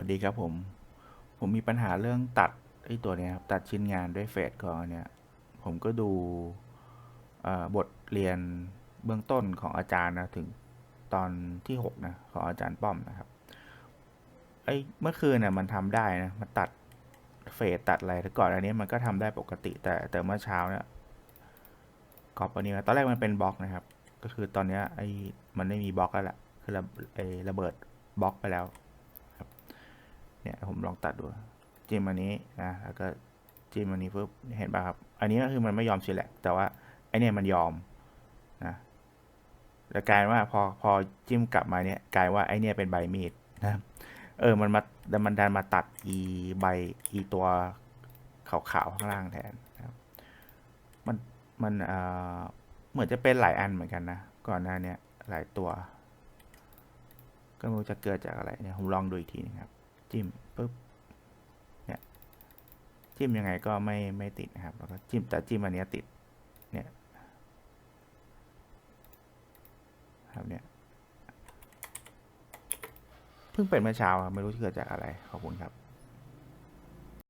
วัสดีครับผม ผมมีปัญหาเรื่องตัดไอ้ตัวเนี้ยครับ ตัดชิ้นงานด้วยเฟสกอเนี่ย ผมก็ดูบทเรียนเบื้องต้นของอาจารย์นะถึงตอนที่หกนะของอาจารย์ป้อมนะครับไอ้เมื่อคืนเนี่ยมันทำได้นะมันตัดเฟสตัดอะไรแต่ก่อนอันนี้มันก็ทำได้ปกติ แต่แต่เมื่อเช้าเนี่ยกรอบอันนี้ตอนแรกมันเป็นบล็อกนะครับ ก็คือตอนเนี้ยไอ้มันไม่มีบล็อกแล้วแหละคือระไอ้ระเบิดบล็อกไปแล้ว ผมลองตัดดูจิ้มอันนี้นะแล้วก็จิ้มอันนี้ปุ๊บเห็นป่ะครับ อันนี้ก็คือมันไม่ยอมซีแลกแต่ว่าไอเนี่ยมันยอมนะแล้วกลายว่าพอพอจิ้มกลับมาเนี่ยกลายว่าไอเนี่ยเป็นใบมีดนะเออมันมามันดันมาตัดอีใบอีตัวขาวๆข้างล่างแทนนะครับมันมันเอ่อเหมือนจะเป็นหลายอันเหมือนกันนะก่อนหน้าเนี้ยหลายตัว ก็ไม่รู้จะเกิดจากอะไรเนี่ยผมลองดูอีกทีนึงครับ จิ้มปุ๊บเนี่ยจิ้มยังไงก็ไม่ไม่ติดนะครับ แล้วก็จิ้มแต่จิ้มอันนี้ติดเนี่ยครับเนี่ยเพิ่งเป็นเมื่อเช้าครับไม่รู้เกิดจากอะไรขอบคุณครับ